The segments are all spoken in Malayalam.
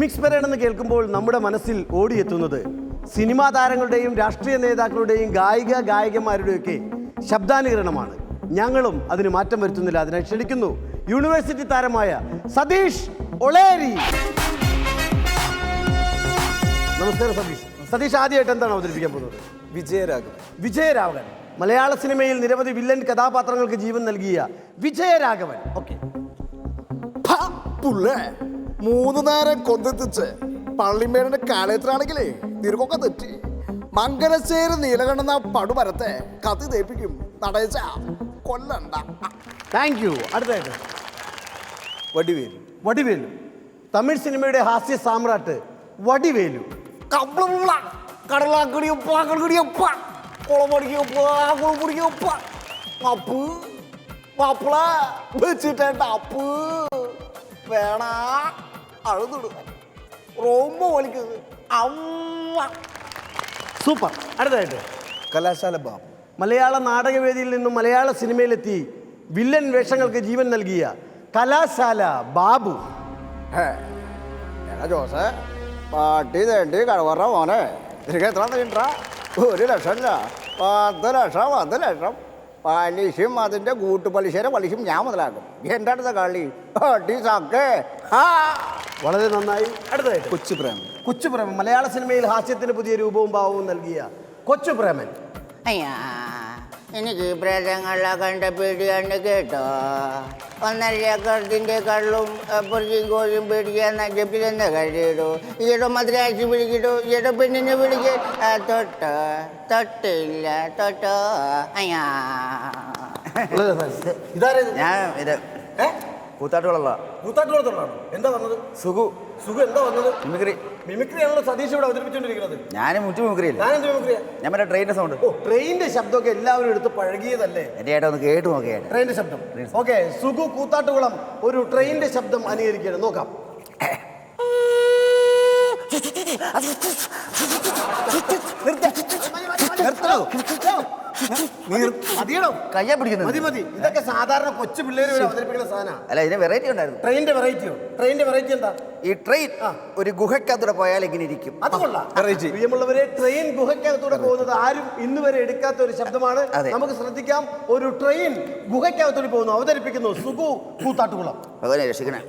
മിമിക്സ് പരേഡ് എന്ന് കേൾക്കുമ്പോൾ നമ്മുടെ മനസ്സിൽ ഓടിയെത്തുന്നത് സിനിമാ താരങ്ങളുടെയും രാഷ്ട്രീയ നേതാക്കളുടെയും ഗായിക ഗായികന്മാരുടെയൊക്കെ ശബ്ദാനുകരണമാണ്. ഞങ്ങളും അതിന് മാറ്റം വരുത്തുന്നില്ല. അതിനെ ക്ഷണിക്കുന്നു യൂണിവേഴ്സിറ്റി താരമായ സതീഷ് ഒളേരി. നമസ്കാരം സതീഷ്. സതീഷ് ആദ്യമായിട്ട് എന്താണ് അവതരിപ്പിക്കാൻ പോകുന്നത്? വിജയരാഘവൻ. വിജയരാഘവൻ. മലയാള സിനിമയിൽ നിരവധി വില്ലൻ കഥാപാത്രങ്ങൾക്ക് ജീവൻ നൽകിയ വിജയരാഘവൻ. ഓക്കെ. മൂന്ന് നേരം കൊന്തെത്തിച്ച് പള്ളിമേടിന്റെ കാലയത്തിലാണെങ്കിലേ തിരുക്കൊക്കെ തെറ്റി. മംഗലശ്ശേരി നീലകണ്ഠന പടുമരത്തെ കത്തി തേപ്പിക്കും. നടയച്ച കൊല്ലണ്ട. താങ്ക് യു അടുത്തായിട്ട് വടിവേലു. വടിവേലു. തമിഴ് സിനിമയുടെ ഹാസ്യ സാമ്രാട്ട് വടിവേലു. കടലാക്കടിയൊപ്പ കടകടിയൊപ്പ കുളമടിക്കൊപ്പ കുളമുടിക്കൊപ്പ അപ്പ്. വേണ. അഴുതിടുക റോമ്പ വലിക്കുന്നത് അമ്മ. സൂപ്പർ. അടുത്തായിട്ട് കലാശാല ബാബു. മലയാള നാടകവേദിയിൽ നിന്നും മലയാള സിനിമയിലെത്തി വില്ലൻ വേഷങ്ങൾക്ക് ജീവൻ നൽകിയ കലാശാല ബാബു. ജോസ് എടാ ജോസേ പാട്ടി തേണ്ടി കടവറ മോനെ. നിനക്ക് എത്ര തീണ്ടാ ഒരു ലക്ഷം പത്ത് ലക്ഷം പത്ത് ലക്ഷം. പലിശയും അതിന്റെ കൂട്ടുപലിശയുടെ പലിശയും ഞാൻ മുതലാക്കും. എന്റെ അടുത്ത കളി? പാട്ടി സക്കേ ഹാ. വളരെ നന്നായി. അടുത്തായിട്ട് കൊച്ചു പ്രേമം കൊച്ചുപ്രേമൻ. മലയാള സിനിമയിൽ ഹാസ്യത്തിന് പുതിയ രൂപവും ഭാവവും നൽകിയ കൊച്ചുപ്രേമൻ. അയ്യാ. എനിക്ക് പ്രേതങ്ങളെ കണ്ട പേടിയാണ് കേട്ടോ. ഒന്നര ഏക്കറത്തിന്റെ കള്ളും പുറത്തും കോഴിയും പേടിക്കാൻ നജപ്പിലെന്ന കഴിയിടൂ ഈടോ മധുരാശി പിടിക്കിട്ടു ഈടോ പെണ്ണിനെ പിടിക്ക തൊട്ടോ തൊട്ടില്ല തൊട്ടോ അയ്യാ. ഞാൻ ഇത്. ഏ? കൂത്താട്ടുകളല്ല കൂത്താട്ടുകുളത്തുള്ളതാണോ? എന്താ വന്നത് സുഖു സുഖം എന്താ വന്നത് മിമിക്രി മിമിക്രി ആണല്ലോ സതീഷ് ഇവിടെ അവതരിപ്പിച്ചുകൊണ്ടിരിക്കുന്നത് ഞാൻ മുറ്റു മിമിക്രിയില്ല ഞാനെന്ത് മിമിക്രിയാ ഞാൻ മറ്റേ ട്രെയിനിന്റെ സൗണ്ട് ഓ ട്രെയിനിന്റെ ശബ്ദമൊക്കെ എല്ലാവരും എടുത്ത് പഴകിയതല്ലേ എന്റെ ഏട്ടാ ഒന്ന് കേട്ട് നോക്കിയേട്ടാ ട്രെയിനിന്റെ ശബ്ദം ഓക്കെ സുഖു കൂത്താട്ടുകുളം ഒരു ട്രെയിനിന്റെ ശബ്ദം അനുകരിക്കുകയാണ് നോക്കാം മതിയടോ കയ്യാ പിടിക്കുന്നത്? മതി മതി. ഇതൊക്കെ സാധാരണ കൊച്ചു പിള്ളേര് വരെ അവതരിപ്പിക്കുന്ന സാധനമാണ് അല്ല ഇതിന് വെറൈറ്റി ഉണ്ടായിരുന്നു. ട്രെയിനിന്റെ വെറൈറ്റിയോ ട്രെയിനിന്റെ വെറൈറ്റി എന്താ? ഈ ട്രെയിൻ ഒരു ഗുഹയ്ക്കകത്തൂടെ പോയാൽ ഇങ്ങനെ ഇരിക്കും. അത് കൊള്ളാം. പ്രിയമുള്ളവരെ ട്രെയിൻ ഗുഹയ്ക്കകത്തൂടെ പോകുന്നത് ആരും ഇന്ന് വരെ എടുക്കാത്ത ഒരു ശബ്ദമാണ്. നമുക്ക് ശ്രദ്ധിക്കാം. ഒരു ട്രെയിൻ ഗുഹയ്ക്കകത്തൂടെ പോകുന്നു. അവതരിപ്പിക്കുന്നു സുഖു കൂത്താട്ടുകുളം. ഭഗവാനെ രക്ഷിക്കണേ.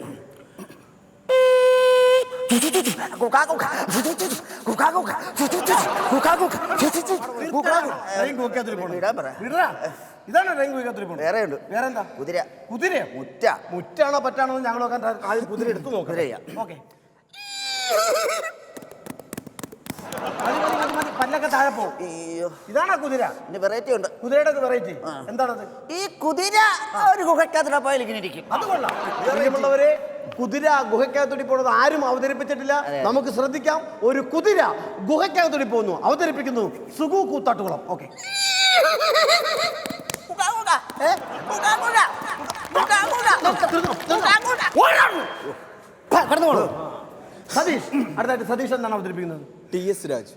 ഇതാണ് വേറെ ഉണ്ട് വേറെന്താ? കുതിര. കുതിര? മുറ്റ. മുറ്റാണോ പറ്റാണോ ഞങ്ങൾ നോക്കാൻ ആദ്യം കുതിര എടുത്തു നോക്കാം. ഓക്കെ. പല്ലൊക്കെ താഴെ പോകും. അയ്യോ. ഇതാണോ കുതിര? ഇതിന് വെറൈറ്റി ഉണ്ട്. കുതിരയുടെ വെറൈറ്റി എന്താണത്? ഈ കുതിര ഒരു ഗുഹയ്ക്കകത്തൂടെ പോയാൽ ഇങ്ങനെ ഇരിക്കും. അത് കൊള്ളാം. പ്രിയമുള്ളവരെ കുതിര ഗുഹയ്ക്കകത്തൂടി പോണത് ആരും അവതരിപ്പിച്ചിട്ടില്ല. നമുക്ക് ശ്രദ്ധിക്കാം. ഒരു കുതിര ഗുഹയ്ക്കകത്തൂടി പോകുന്നു. അവതരിപ്പിക്കുന്നു സുഗു കൂത്താട്ടുകുളം. ഓക്കെ. സതീഷ് അടുത്തായിട്ട് സതീഷ് എന്താണ് അവതരിപ്പിക്കുന്നത്? T S Raju.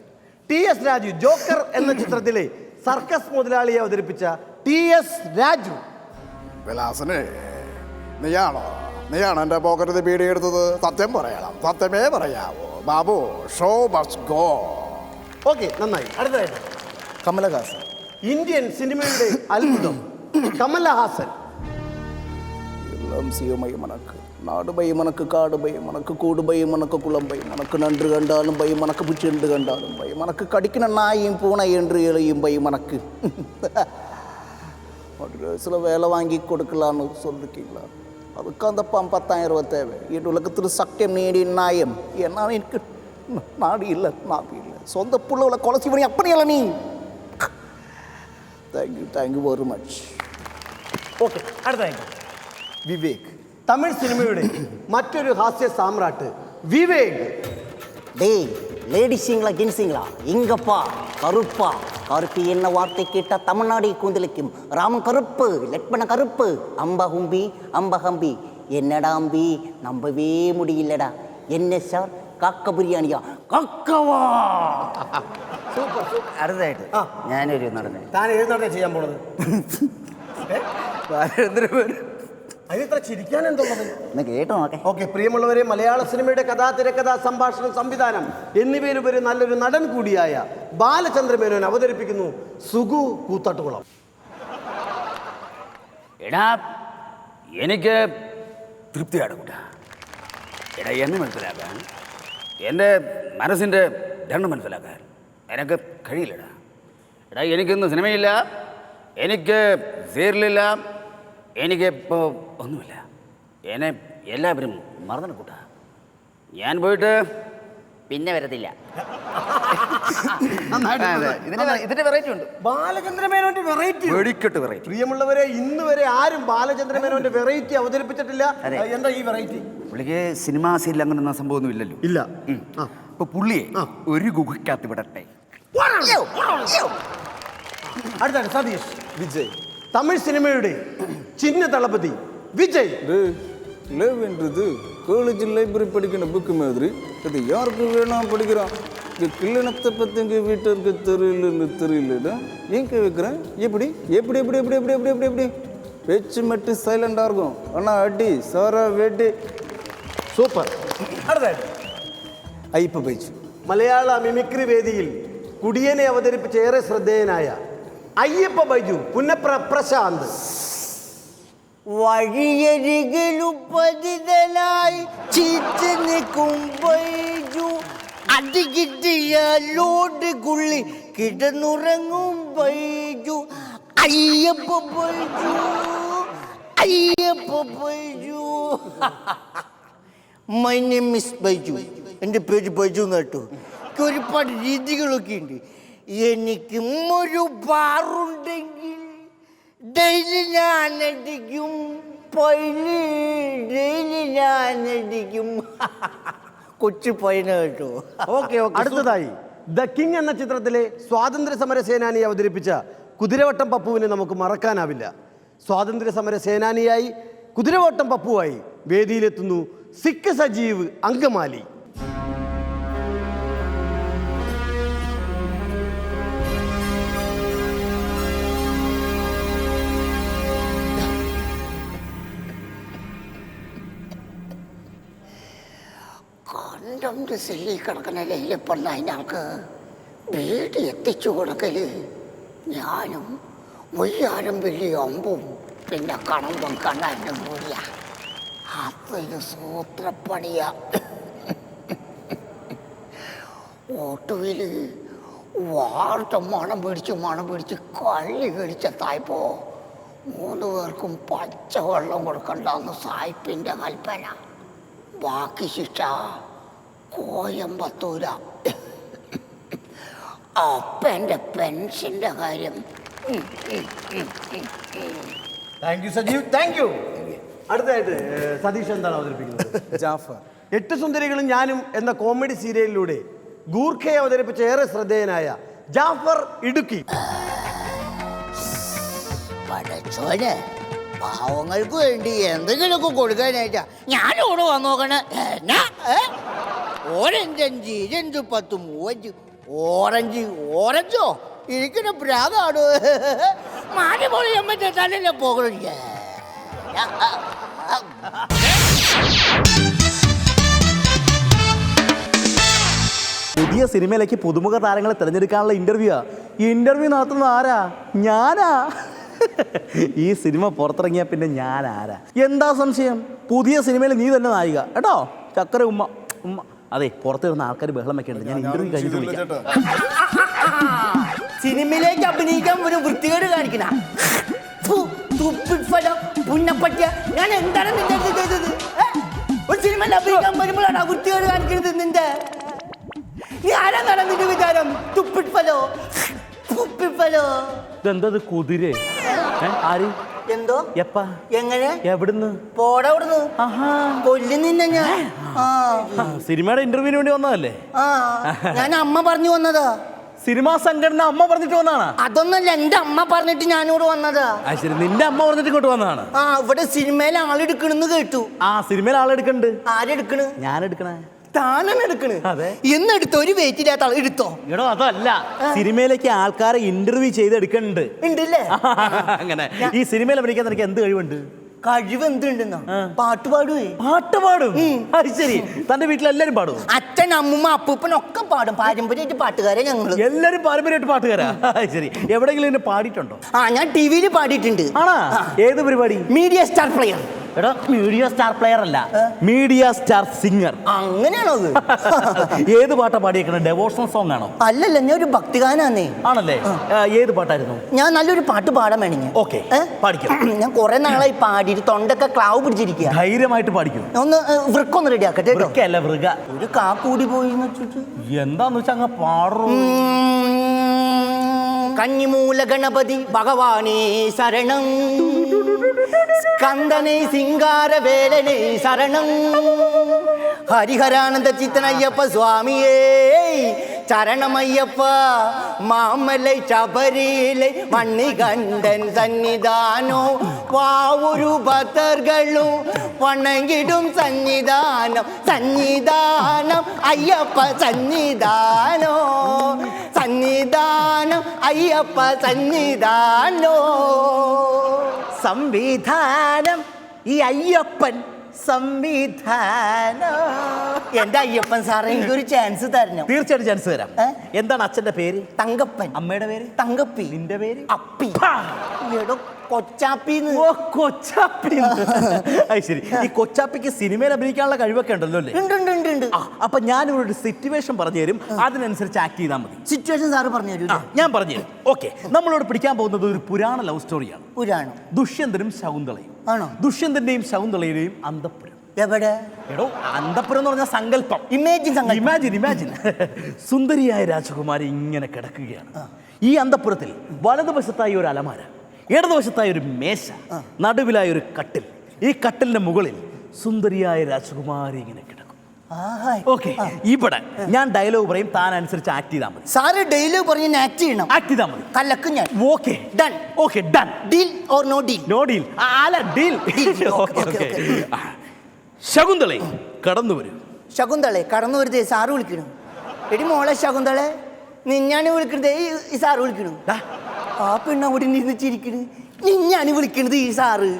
T S Raju joker എന്ന ചിത്രത്തിലെ സർക്കസ് മുതലാളിയെ അവതരിപ്പിച്ച ടി എസ് രാജു. വിലാസനെ നീയാണോ? നീയാണ് എന്റെ പോക്കറ്റിൽ ബീഡി എടുത്തത്? സത്യം പറയണം. സത്യമേ പറയാവോ. Babu show must go okay നന്നായി. അടുത്തതായിട്ട്. കമലഹാസൻ. ഇന്ത്യൻ സിനിമയുടെ അത്ഭുതം. കമലഹാസൻ. அம்சிய மயமனக்கு நாடு பயம் பயமனக்கு காடு பயம் பயமனக்கு கூடு பயம் பயமனக்கு குளம் பயமனக்கு நன்று கண்டாலும் பயமனக்கு பிச்சென்று கண்டாலும் பயமனக்கு கடிக்கின நாயும் பூனை என்று இழையும் பயமனக்கு ஒரு சில வேலை வாங்கி கொடுக்கலான்னு சொல்லிருக்கீங்களா? அதுக்கு அந்த பத்தாயிரம் ரூபா தேவை. என் உலகத்தில் சக்தியம் நீடி நாயம். ஏன்னா எனக்கு நாடு இல்லை நாடு இல்லை. சொந்த பிள்ளைகளை கொலைச்சி பண்ணி அப்படியல்ல நீ. Thank you thank you very much okay அடுத்த விவேக் തമിഴ് സിനിമയുടെ മറ്റൊരു ഹാസ്യ സാമ്രാട്ട് വിവേക് டேய் லேடிஸுங்களா ஜென்ஸுங்களா எங்கப்பா கருப்பா கருப்பு என்ன வார்த்தை கேட்டா தமிழ்நாடு கூந்தலிக்கும் ராமன் கருப்பு லட்மண கருப்பு அம்ப ஹும்பி அம்ப ஹம்பி என்னடா அம்பி நம்பவே முடியலடா என்ன சார் കാക്ക ബിരിയാണിയാ കക്കവാ അടുത്തതായിട്ട് ആ. ഞാനൊരു നടനെ താൻ ഏത് നടനെ ചെയ്യാൻ പോണത് ബാലചന്ദ്ര പേര് അതിത്ര ചിരിക്കാൻ എന്തുള്ളത് ഒന്ന് കേട്ടു നോക്കേ ഓക്കെ പ്രിയമുള്ളവരെ മലയാള സിനിമയുടെ കഥാ തിരക്കഥ സംഭാഷണം സംവിധാനം എന്നിവയിലുപരി നല്ലൊരു നടൻ കൂടിയായ ബാലചന്ദ്രമേനോൻ അവതരിപ്പിക്കുന്നു സുഗു കൂത്തട്ടുകുളം. എടാ എനിക്ക് തൃപ്തിയാണ് കൂട്ടാ. എടാ എന്നെ മനസ്സിലാക്കാൻ എന്റെ മനസ്സിന്റെ ദണ്ണം മനസ്സിലാക്കാൻ എനിക്ക് കഴിയില്ലടാ. എടാ എനിക്കിന്ന് സിനിമയില്ല എനിക്ക് സീരിയലില്ല എനിക്ക് ഇപ്പോൾ ഒന്നുമില്ല. എന്നെ എല്ലാവരും മറന്നു കൂട്ടാ. ഞാൻ പോയിട്ട് പിന്നെ വരത്തില്ല. ഇതിന് ഇതിന്റെ വെറൈറ്റി ഉണ്ട്. ബാലചന്ദ്ര മേനോന്റെ വെറൈറ്റി വെടിക്കെട്ട് വെറൈറ്റി പ്രിയമുള്ളവരെ ഇന്ന് വരെ ആരും ബാലചന്ദ്ര മേനോന്റെ വെറൈറ്റി അവതരിപ്പിച്ചിട്ടില്ല. എന്താ ഈ വെറൈറ്റി പുള്ളിക്ക് സിനിമാ സീരിയൽ അങ്ങനെ ഒന്നും സംഭവമൊന്നും ഇല്ലല്ലോ ഇല്ല. അപ്പൊ പുള്ളിയെ ഒരു ഗുഹയ്ക്കകത്ത് വിടട്ടെ. അടുത്താണ് സതീഷ്. വിജയ്. തമിഴ് സിനിമയുടെ ചിഹ്ന தளபதி விஜய் லேவ்ன்றது காலேஜ் லைப்ரரி படிக்கிற புக்கு மாதிரி அது யாருக்கு வேணா படிக்கிறான் இது கிள்ளனத்தை பற்றி எங்கள் வீட்டிற்கு தெரியலன்னு தெரியலடா ஏன் வைக்கிறேன் எப்படி எப்படி எப்படி எப்படி எப்படி எப்படி எப்படி எப்படி பேச்சு மட்டும் சைலண்டாக இருக்கும் ஆனால் அடி சாரா வேட்டி സൂപ്പർ അടുത്തായിട്ട് ஐப்ப பயிற்சி മലയാള മിമിക്രി വേദിയിൽ കുടിയനെ അവതരിപ്പിച്ച ഏറെ ശ്രദ്ധേയനായ അയ്യപ്പ ബൈജു പുന്നപ്ര പ്രശാന്ത്. വഴിയരികിലുപ്പതിതലായി ചീറ്റ് നിൽക്കും ബൈജു അടികിട്ടിയാലോട് കുള്ളി കിടന്നുറങ്ങും Baiju. Ayyappa Baiju Ayyappa Baiju. My name miss Baiju. എന്റെ പേര് ബൈജു കേട്ടു. എനിക്ക് ഒരുപാട് രീതികളൊക്കെ ഉണ്ട്. എനിക്കും ഒരു ബാറുണ്ടെങ്കിൽ ഡെയിലി ഞാൻ അടിക്കും പൈലി ഡെയിലി ഞാൻ അടിക്കും കൊച്ചു പൈന കേട്ടു. ഓക്കെ അടുത്തതായി ദ കിങ് എന്ന ചിത്രത്തിലെ സ്വാതന്ത്ര്യ സമര സേനാനി അവതരിപ്പിച്ച കുതിരവട്ടം പപ്പുവിനെ നമുക്ക് മറക്കാനാവില്ല. സ്വാതന്ത്ര്യ സമര സേനാനിയായി കുതിരവട്ടം പപ്പുവായി വേദിയിലെത്തുന്നു സിഖ് സജീവ് അങ്കമാലി. കണ്ടം സെല്ലി കിടക്കുന്ന ലൈലപ്പണ്ണ അതിനകൾക്ക് വീട് എത്തിച്ചു കൊടുക്കൽ ഞാനും വയ്യാനും വലിയ അമ്പും പിന്നെ കണമ്പും കണ്ണാനും കൂടിയ. അതൊരു സൂത്രപ്പണിയ. ഓട്ടോയിൽ വാർത്ത മണം പിടിച്ച് മണം പിടിച്ച് കള്ളി കടിച്ചെത്തായപ്പോ മൂന്ന് പേർക്കും പച്ചവെള്ളം കൊടുക്കണ്ടെന്ന് സായിപ്പിന്റെ കൽപ്പന ബാക്കി ശിക്ഷ കോയമ്പത്തൂര. അപ്പന്റെ പെൻഷന്റെ കാര്യം. Thank you Sajeev. Thank you അടുത്തതായിട്ട് സതീഷ് എന്താണ് അവതരിപ്പിക്കുന്നത്? ജാഫർ. എട്ട് സുന്ദരികളും ഞാനും എന്ന കോമഡി സീരിയലിലൂടെ ഗൂർഖയെ അവതരിപ്പിച്ച ഏറെ ശ്രദ്ധേയനായ ജാഫർ ഇടുക്കി. പടച്ചോനെ പാവങ്ങൾക്ക് വേണ്ടി എന്തെങ്കിലുമൊക്കെ കൊടുക്കാനായിട്ടാ. ഞാനിവിടെ വന്നു നോക്കണേ ഓറഞ്ച് അഞ്ച് ഇരഞ്ച് പത്ത് മൂവഞ്ച് ഓറഞ്ച് ഓറഞ്ചോ? ഇരിക്കുന്ന പ്രാകാടോ മാറി അമ്മത്തെ തലയിലെ പോകണില്ല പുതിയ സിനിമയിലേക്ക് പുതുമുഖ താരങ്ങളെ തിരഞ്ഞെടുക്കാനുള്ള ഇന്റർവ്യൂ ഇന്റർവ്യൂ നടത്തുന്ന ആരാ? ഞാനാ. ഈ സിനിമ പുറത്തിറങ്ങിയ പിന്നെ ഞാൻ ആരാ എന്താ സംശയം? പുതിയ സിനിമയിൽ നീ തന്നെ നായിക. കേട്ടോ? ചക്കര ഉമ്മ ഉമ്മ. അതെ പുറത്ത് വരുന്ന ആൾക്കാർ ബഹളം വെക്കുന്നുണ്ട് ഞാൻ ഇന്റർവ്യൂ കഴിഞ്ഞിട്ട് വിളിക്കാം. സിനിമയിലേക്ക് അഭിനയിക്കാൻ ഒരു വൃത്തികേട് കാണിക്കണ. തുപ്പിഫലം, ഞാൻ എന്താണ് നിന്റെ അടുത്ത് ചെയ്തത് ഒരു സിനിമയിൽ അഭിനയിക്കാൻ വരുമ്പോഴാണ് ആ വൃത്തികേട് കാണിക്കുന്നത് നിന്റെ? നീ ആരാന്നാണ് നിന്റെ വിചാരം? തുപ്പിഫലോ തുപ്പിപ്പലോ ഇതെന്തത് കുതിര? ആര്? എന്തോ? എപ്പാ? എങ്ങനെ? എവിടുന്ന്? പോടാ അവിടുന്ന്. കൊല്ലു നിന്നെ ഞാൻ. സിനിമയുടെ ഇന്റർവ്യൂവിന് വേണ്ടി വന്നതല്ലേ? ഞാൻ അമ്മ പറഞ്ഞു വന്നതാ. സിനിമാ സംഘടന അമ്മ പറഞ്ഞിട്ട് വന്നതാണ്? അതൊന്നല്ല എന്റെ അമ്മ പറഞ്ഞിട്ട് ഞാനിവിടെ വന്നതാ. ശരി നിന്റെ അമ്മ പറഞ്ഞിട്ട് ഇങ്ങോട്ട് വന്നതാണ്? ആ ഇവിടെ സിനിമയിൽ ആളെടുക്കണെന്ന് കേട്ടു. ആ സിനിമയിൽ ആളെടുക്കണ്ട്. ആരെടുക്കണ്? ഞാൻ എടുക്കണേ താനാണ് എടുക്കണ്. അതെ. എന്നെടുത്തോ ഒരു വെയിറ്റ് ഇല്ലാത്ത ആൾ എടുത്തോ? എടോ അതല്ല. സിനിമയിലേക്ക് ആൾക്കാരെ ഇന്റർവ്യൂ ചെയ്ത് എടുക്കണ്ട് ഉണ്ടല്ലേ അങ്ങനെ. ഈ സിനിമയിൽ അഭിനയിക്കാൻ നിനക്ക് എന്ത് കഴിവുണ്ട്? കഴിവ് എന്തുണ്ടെന്നോ? പാട്ട് പാടുവേ. പാട്ട് പാടും? അത് ശരി. തന്റെ വീട്ടിലെല്ലാരും പാടും അച്ഛൻ അമ്മൂമ്മ അപ്പൂപ്പൻ ഒക്കെ പാടും. പാരമ്പര്യമായിട്ട് പാട്ടുകാരെ ഞങ്ങൾ എല്ലാരും പാരമ്പര്യമായിട്ട് പാട്ടുകാരാ? ശരി. എവിടെയെങ്കിലും പാടിയിട്ടുണ്ടോ? ആ ഞാൻ ടി വിയിൽ പാടിയിട്ടുണ്ട്. ആണോ? ഏത് പരിപാടി? Media star player. എടാ മീഡിയ സ്റ്റാർ പ്ലെയർ അല്ല. മീഡിയ സ്റ്റാർ സിംഗർ അങ്ങനെയാണോ അത്? ഏത് പാട്ടാ പാടിയേക്കണ? ഡെവോഷണൽ സോങ് ആണോ? അല്ലല്ല ഞാൻ ഒരു ഭക്തിഗാനാന്നേ. ആണല്ലേ? ഏത് പാട്ടായിരുന്നു? ഞാൻ നല്ലൊരു പാട്ട് പാടാൻ വേണമെങ്കിൽ ഓക്കെ പാടിക്കാം. ഞാൻ കുറെ നാളായി പാടിയിട്ട് തൊണ്ടൊക്കെ ക്ലാവ് പിടിച്ചിരിക്കുക ധൈര്യമായിട്ട് പാടിക്കും. ഒന്ന് വൃക്ക വൃക്കൊന്ന് റെഡി ആക്കട്ടെ കേട്ടോ. വൃക്കയല്ല വൃക. ഒരു കാ കൂടി പോയി വെച്ചിട്ട്. എന്താന്ന് വെച്ചാ അങ്ങ് പാടും. കന്നിമൂല ഗണപതി ഭഗവാനേ ശരണം. கந்தனை சிங்கார வேலனை சரணம். ஹரிஹரானந்த சித்தன் ஐயப்ப சுவாமியே சரணம் ஐயப்பா மாமலை சபரியிலை மண்ணி கண்டன் சன்னிதானம் வாவுரு பக்தர்களும் வணங்கிடும் சன்னிதானம் சன்னிதானம் ஐயப்ப சன்னிதானம் சன்னிதானம் ஐயப்ப சன்னிதானம் സംവിധാനം. ഈ അയ്യപ്പൻ സംവിധാനം. എന്റെ അയ്യപ്പൻ സാറേ എനിക്കൊരു ചാൻസ് തരണം. തീർച്ചയായിട്ടും ചാൻസ് തരാം. എന്താണ് അച്ഛന്റെ പേര്? തങ്കപ്പൻ. അമ്മയുടെ പേര്? തങ്കപ്പി. നിന്റെ പേര്? അപ്പി. എടോ കൊച്ചാപ്പിന്ന്. ഓ കൊച്ചാപ്പി. അത് ശരി. ഈ കൊച്ചാപ്പിക്ക് സിനിമയിൽ അഭിനയിക്കാനുള്ള കഴിവൊക്കെ ഉണ്ടല്ലോ അല്ലേ? ഉണ്ട് ഉണ്ട് ഉണ്ട് ഉണ്ട്. ആ, അപ്പൊ ഞാൻ ഒരു സിറ്റുവേഷൻ പറഞ്ഞു തരും. അതിനനുസരിച്ച് ആക്ട് ചെയ്താൽ മതി. സിറ്റുവേഷൻ സാറ് പറഞ്ഞു തരൂ ആ, ഞാൻ പറഞ്ഞു തരും. ഓക്കെ നമ്മളോട് പിടിക്കാൻ പോകുന്നത് ഒരു പുരാണ ലവ് സ്റ്റോറിയാണ് പുരാണം. ദുഷ്യന്തനും ശകുന്തളയും. ആണോ? ദുഷ്യന്തന്റെയും ശകുന്തളയുടെയും അന്തപ്പുരം. എവിടെ? എടോ അന്തപുരം എന്ന് പറഞ്ഞ സങ്കല്പം. ഇമേജിൻ ഇമാജിൻ ഇമാജിൻ സുന്ദരിയായ രാജകുമാരി ഇങ്ങനെ കിടക്കുകയാണ്. ഈ അന്തപ്പുരത്തിൽ വലതുവശത്തായി ഒരു അലമാര. ഇടതുവശത്തായി ഒരു മേശ നടുവിലായ ഒരു കട്ടിൽ. ഈ കട്ടിലിന്റെ മുകളിൽ സുന്ദരിയായ രാജകുമാരി ഇങ്ങനെ കിടക്കും. ഓക്കെ ഇവിടെ ഞാൻ ഡയലോഗ് പറയും താൻ അനുസരിച്ച് ആക്ട് ചെയ്താൽ മതി. സാറ് ഡയലോഗ് പറഞ്ഞ് ആക്ട് ചെയ്യണം. ആക്ട് ചെയ്താൽ മതി. കലക്കും ഞാൻ. Okay done okay done deal or no deal no deal അല്ല ഡീൽ ശകുന്തളെ കടന്നു വരും. ശകുന്തളെ കടന്നു വരുതേ സാറ് വിളിക്കണം. എടി മോളെ ശകുന്തളെ നിന്നാണ് വിളിക്കുന്നത് ഈ സാറ് വിളിക്കണു. ആ പെണ്ണ് അവിടെ നിന്ന് ചിരിക്കണ്. വിളിക്കണത് ഈ സാറ്?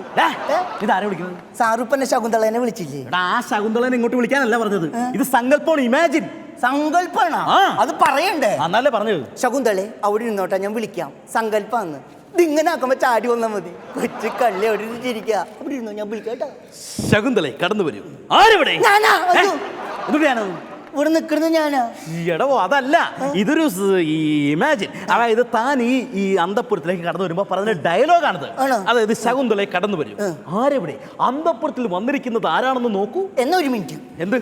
ഇതാരാ വിളിക്കുന്നത് സാറ് ഇപ്പൊ എന്നെ ശകുന്തളനെ വിളിച്ചില്ലേ? ആ ശകുന്തളനെ ഇങ്ങോട്ട് വിളിക്കാനല്ല പറഞ്ഞത്. ഇത് സങ്കല്പമാണ് ഇമാജിൻ. സങ്കല്പാണ്. അത് പറയണ്ടേ? അന്നല്ലേ പറഞ്ഞത്? ശകുന്തളെ അവിടെ ഇരുന്നോട്ടെ ഞാൻ വിളിക്കാം. സങ്കല്പാന്ന്. ഇതിങ്ങനെ ആക്കുമ്പോ ചാടി വന്നാ മതി. കൊച്ചു കള്ളി അവിടെ ഇരിക്കുക അവിടെ ഇരുന്നോ ഞാൻ വിളിക്കാം കേട്ടോ. ശകുന്തളെ കടന്നു വരൂ. ആരെവിടെ? ഞാനാ ഏ? ഇവിടെ നിൽക്കുന്നത് ഞാനാ? എടോ അതല്ല. ഇതൊരു ഇമാജിൻ. അതായത് താൻ ഈ ഈ അന്തപ്പുരത്തിലേക്ക് കടന്നു വരുമ്പോ പറഞ്ഞ ഡയലോഗാണിത്. ആണത് അതായത് ശകുന്തലേക്ക് കടന്നു വരും. ആരെവിടെ? അന്തപ്പുരത്തിൽ വന്നിരിക്കുന്നത് ആരാണെന്ന് നോക്കൂ. എന്നാ ഒരു മിനിറ്റ്. എന്ത്.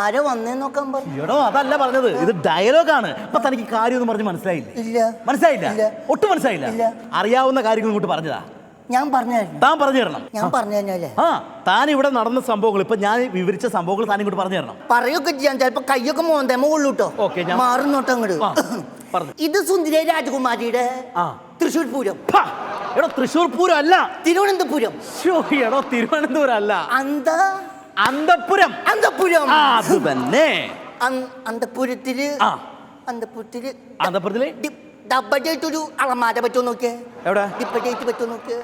ആരോ വന്നേ നോക്കാൻ പറഞ്ഞു എടോ അതല്ല പറഞ്ഞത്. ഇത് ഡയലോഗാണ്. അപ്പൊ തനിക്ക് കാര്യം ഒന്നും പറഞ്ഞ് മനസ്സിലായില്ല? ഇല്ല. മനസ്സിലായില്ല? ഒട്ടും മനസ്സിലായില്ല? അറിയാവുന്ന കാര്യങ്ങൾ ഇങ്ങോട്ട് പറഞ്ഞതാ. ഞാൻ പറഞ്ഞു താൻ പറഞ്ഞു തരണം ഞാൻ പറഞ്ഞു തന്നെയല്ലേ ആ താൻ ഇവിടെ നടന്ന സംഭവങ്ങൾ ഇപ്പൊ ഞാൻ വിവരിച്ച സംഭവങ്ങൾ താൻ ഇങ്ങോട്ട് പറഞ്ഞു തരണം. പറയൊക്കെ ചെയ്യാൻ ചിലപ്പോ കൈയൊക്കെ മോന്തേമ മുകളിൽ ഓക്കേ, ഞാൻ- മാറുന്നോട്ടോ അങ്ങോട്ട്. പറഞ്ഞു. ഇത് സുന്ദര രാജകുമാരിയുടെ ആ. തൃശ്ശൂർ പൂരം. എടോ തൃശ്ശൂർ പൂരം അല്ല. തിരുവനന്തപുരം. ശ്ശോ, എടോ തിരുവനന്തപുരം അല്ല. അന്ത? അന്തപുരം. അന്തപുരം. ആ അത് തന്നെ. അന്തപുരത്തിൽ ആ. അന്തപുരത്തിൽ അന്തപുരത്തിൽ? ഡബഡായിട്ടൊരു അളമാര പറ്റുമോ നോക്കിയേ എവിടെ ഡിപ്പഡേറ്റ് പറ്റുമോ നോക്കിയേ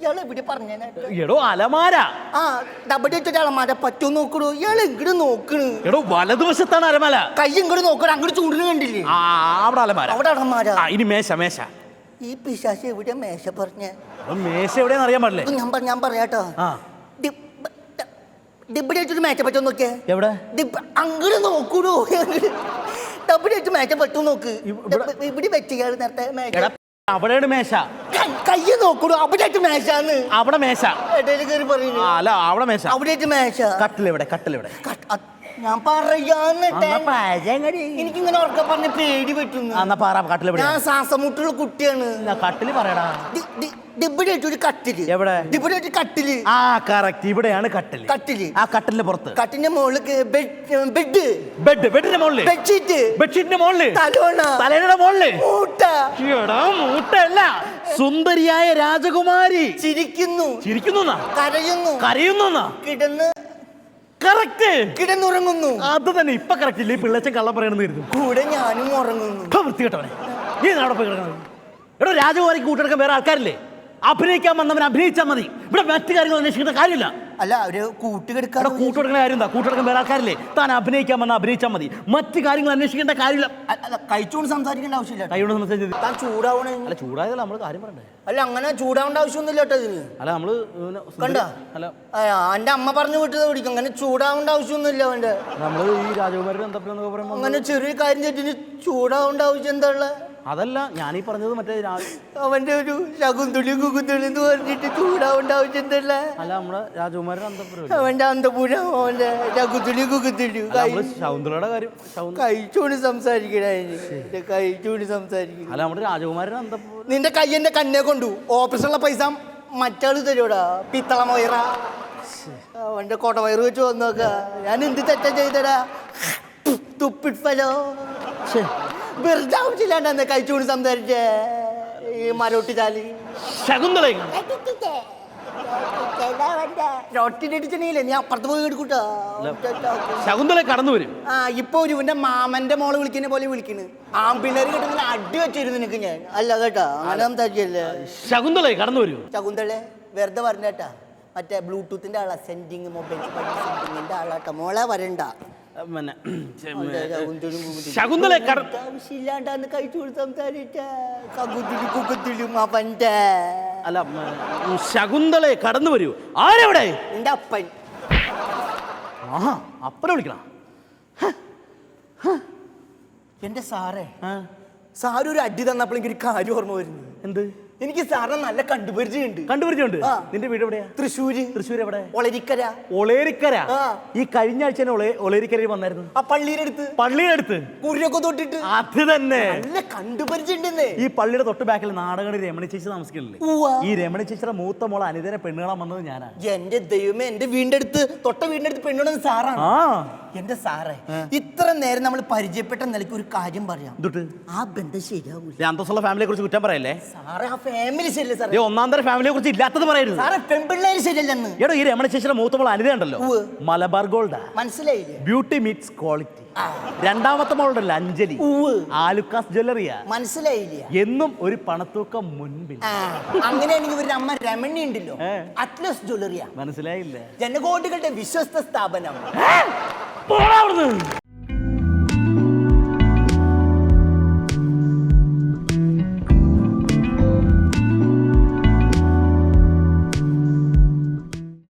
ഇയാൾ ഇവിടെ പറഞ്ഞേനായിട്ട് എടോ അലമാര ആ ഡബഡേറ്റ് അളമാര പറ്റുമോ നോക്കണു ഇയാൾ ഇങ്ങോട്ട് നോക്കണ് എടോ വലതുവശത്താണ് അലമാര കൈ ഇങ്ങോട്ട് നോക്കണ അങ്ങോട്ട് ചൂടിന് കണ്ടില്ലേ ആ അവിടെ അലമാര അവിടെ അളമാര ആ ഇനി മേശ മേശ ഈ പിശാശ് എവിടെയാ മേശ പറഞ്ഞേ എടോ, മേശ എവിടെയാന്ന് അറിയാൻ പാടില്ലേ ഞാൻ പറ- ഞാൻ പറയാട്ടോ ആ ഡിബഡേറ്റ് മേച്ച പറ്റുമോ നോക്കിയേ എവിടെ അങ്ങോട്ട് നോക്കൂടോ ഡബിഡേറ്റ് മേച്ച പറ്റുമോ നോക്ക്. ഇവിടെ- വെച്ചിയാൾ നേരത്തെ എടാ അവിടെയാണ് മേശ. കയ്യ് നോക്കൂടോ അവിടേറ്റ് മേശാന്ന്. അവിടെ മേശ. ഇടയിൽ കയറി പറയുന്നു അല്ല അവിടെ മേശ. അവിടേറ്റ് മേശ. കട്ടിലെവിടെ കട്ടിലെവിടെ. ഞാൻ പറയാന്ന് എന്നാ പഴങ്ങടി. എനിക്കിങ്ങനെ ഉറക്കെ പറഞ്ഞ പേടി പറ്റുന്നു പറ ഞാൻ സാസമുട്ടുള്ള കുട്ടിയാണ്. കട്ടിൽ പറയടാ. ഒരു കട്ടിൽ. എവിടെ? കട്ടിൽ. ആ കറക്റ്റ് ഇവിടെയാണ് കട്ടിൽ. കട്ടിൽ. ആ കട്ടിലിന്റെ പുറത്ത്. കട്ടിന്റെ മുകളിൽ ബെഡ്. ബെഡ് ബെഡിന്റെ ബെഡ്ഷീറ്റ്. ബെഡ്ഷീറ്റിന്റെ തലോണ. മൂട്ട. മൂട്ടല്ല സുന്ദരിയായ രാജകുമാരി. ചിരിക്കുന്നു. ചിരിക്കുന്നു കരയുന്നു. കരയുന്നു കിടന്ന് കറക്റ്റ്. കിടന്നുറങ്ങുന്നു. അത് തന്നെ ഇപ്പൊ കറക്റ്റ് ഇല്ലേ? പിള്ളച്ചൻ കള്ളം പറയണമെന്ന് കരുതും കൂടെ ഞാനും ഉറങ്ങുന്നു. ഇപ്പൊ വൃത്തികെട്ടവനെ. നീ അവിടെ പോയി കിടക്കണം. എടോ രാജകുമാരിക്ക് കൂട്ടെടുക്കാൻ വേറെ ആൾക്കാരില്ലേ? അഭിനയിക്കാൻ വന്നവൻ അഭിനയിച്ചാൽ മതി. ഇവിടെ മറ്റു കാര്യങ്ങൾ അന്വേഷിക്കേണ്ട കാര്യമില്ല. അല്ല അവർ കൂട്ടുകെടുക്കാൻ കൂട്ടുകൊടുക്കുന്ന കാര്യം എന്താ കൂട്ടുകൊടുക്കാൻ വേറെ ആൾക്കാരില്ലേ? താൻ അഭിനയിക്കാൻ വന്ന അഭിനയിച്ചാൽ മതി. മറ്റു കാര്യങ്ങൾ അന്വേഷിക്കേണ്ട കാര്യമില്ല. കഴിച്ചുകൊണ്ട് സംസാരിക്കേണ്ട ആവശ്യമില്ല. കൈകൊണ്ട് സംസാരിച്ചത് താൻ ചൂടാവണേ. അല്ല ചൂടായതല്ല നമ്മൾ കാര്യം പറയണ്ടേ? അല്ല അങ്ങനെ ചൂടാവേണ്ട ആവശ്യമൊന്നുമില്ല കേട്ടോ ഇതിന്. അല്ല നമ്മൾ കണ്ടോ? അല്ല. എന്റെ അമ്മ പറഞ്ഞു വിട്ടത് പിടിക്കും. അങ്ങനെ ചൂടാവേണ്ട ആവശ്യമൊന്നുമില്ല അവന്റെ. നമ്മൾ ഈ രാജകുമാരൻ എന്താ പറയുമ്പോൾ അങ്ങനെ ചെറിയ കാര്യം തെറ്റിന് ചൂടാവേണ്ട ആവശ്യം എന്താ ഉള്ളത്? അതല്ല ഞാനീ പറഞ്ഞത് മറ്റേ അവന്റെ ഒരു ശകുന്തുളി കുകുന്തുളി എന്ന് പറഞ്ഞിട്ട് ചൂടാവേണ്ട ആവശ്യം അല്ല നമ്മുടെ രാജകുമാരൻ അന്തപുരം അവന്റെ അന്തപുരം അവന്റെ ശകുന്തുളിയും കുകുന്തുളി നമ്മൾ ശൗന്തളയുടെ കാര്യം കഴിച്ചോണ്ട് സംസാരിക്കണ. കഴിച്ചോണ്ട് സംസാരിക്കണം. അല്ല നമ്മുടെ രാജകുമാരൻ അന്തപുരം നിന്റെ കൈ എന്റെ കണ്ണെ കൊണ്ടു. ഓഫീസുള്ള പൈസ മറ്റാൾ തരൂടാ പിത്തള മൊയറ അവന്റെ കൊടവയറ് വെച്ച് വന്നോക്ക. ഞാൻ എന്ത് തെറ്റാ ചെയ്തടാ? തുപ്പിട്ടലോ വെറുതെ കഴിച്ചുകൊണ്ട് സംസാരിച്ചേ? ഈ മരോട്ടി ചാലി. ശകുന്തള റൊട്ടിനടിച്ചണില്ലേ നീ അപ്പുറത്ത് പോയി എടുക്കൂട്ടാ ശകുന്തള കടന്നു വരും. ആ ഇപ്പൊ ഒരു ഇവന്റെ മാമന്റെ മോൾ വിളിക്കുന്ന പോലെ വിളിക്കണ്. പിള്ളേര് കിട്ടുന്ന അടി വെച്ചിരുന്നു നിനക്ക് ഞാൻ. അല്ല കേട്ടോ. അങ്ങനെ സംസാരിക്കല്ലേ ശകുന്തള കടന്നു വരും. ശകുന്തളെ വെറുതെ പറഞ്ഞേട്ടാ. മറ്റേ ബ്ലൂടൂത്തിന്റെ ആളാ സെൻഡിങ് മൊബൈൽ സെൻഡിങ്ങിന്റെ ആളാട്ടാ. മോളെ വരണ്ട. പിന്നെ ശകുന്തളും ആവശ്യമില്ലാണ്ടാന്ന് കഴിച്ചു കൊടുത്ത് സംസാരിച്ച കുക്കത്തിലും അല്ല ശകുന്തളെ കടന്നു വരൂ. ആരെവിടെ? എന്റെ അപ്പൻ. ആ അപ്പനെ വിളിക്കണം? എന്റെ സാറേ. സാറൊരു അടി തന്നപ്പോഴെങ്കിൽ ഒരു കാര്യം ഓർമ്മ വരുന്നു. എന്ത്? എനിക്ക് സാറിനെ നല്ല കണ്ടുപരിചയമുണ്ട്. കണ്ടുപിടിച്ചുണ്ട് ആ. നിന്റെ വീട് എവിടെയാ? തൃശ്ശൂര്. തൃശ്ശൂർ എവിടെ? ഒളരിക്കര. ഒളേരിക്കര? ആ. ഈ കഴിഞ്ഞ ആഴ്ച തന്നെ ഒളേ ഒളേരിക്കരയിൽ വന്നായിരുന്നു. ആ പള്ളിയുടെ അടുത്ത്. പള്ളിയുടെ അടുത്ത്? കുരിയൊക്കെ തൊട്ടിട്ട്. അത് തന്നെ. നല്ല കണ്ടുപരിചയമുണ്ടെന്നേ. ഈ പള്ളിയുടെ തൊട്ട് ബാക്കിൽ നാടകണി രമണി ചേച്ചി താമസിക്കുന്നില്ലേ? ഉവ്വ. ഈ രമണി ചേച്ചിയുടെ മൂത്ത മോളെ അനിതനെ പെണ്ണുകളാൻ വന്നത് ഞാനാണ് എന്റെ ദൈവമേ എന്റെ വീടിന്റെ അടുത്ത് തൊട്ട വീടിന്റെ അടുത്ത് പെണ്ണുണ്ടെന്ന് സാറാണ്. ആ. എന്റെ സാറേ ഇത്ര നേരം നമ്മൾ പരിചയപ്പെട്ട നിലയ്ക്ക് ഒരു കാര്യം പറയാം. എന്തുട്ട്? ആ ബന്ധം ശരിയാവൂല. അന്തസ്സുള്ള ഫാമിലിയെ കുറിച്ച് കുറ്റം പറയല്ലേ? സാറേ ആ ഫാമിലി ശരിയല്ല സാറേ. ഒന്നാം തരം ഫാമിലിയെ കുറിച്ച് ഇല്ലാത്തത് പറയരുത്. സാറേ പെൺപിള്ളേര് ശരിയല്ലെന്ന് എടോ ഈ രമണ ശേഷിയുടെ മൂത്ത മോൾ അനിത ഉണ്ടല്ലോ ഉവ്വ്. മലബാർ ഗോൾഡ്. മനസ്സിലായില്ലേ? ബ്യൂട്ടി മീറ്റ്സ് ക്വാളിറ്റി രണ്ടാമത്തെ മോളുണ്ടല്ലോ അഞ്ജലി ഉവ്വ്. ആലുക്കാസ് ജ്വല്ലറിയാ. മനസ്സിലായില്ല? എന്നും ഒരു പണത്തൂക്കം മുൻപിൽ. ആ. അങ്ങനെയാണെങ്കിൽ ഇവരുടെ അമ്മ രമണി ഉണ്ടല്ലോ. ഏ. അറ്റ്ലസ് ജ്വല്ലറിയാ. മനസ്സിലായില്ലേ? ജനകോടികളുടെ വിശ്വസ്ത സ്ഥാപനം. പോടാ അവിടുന്ന്.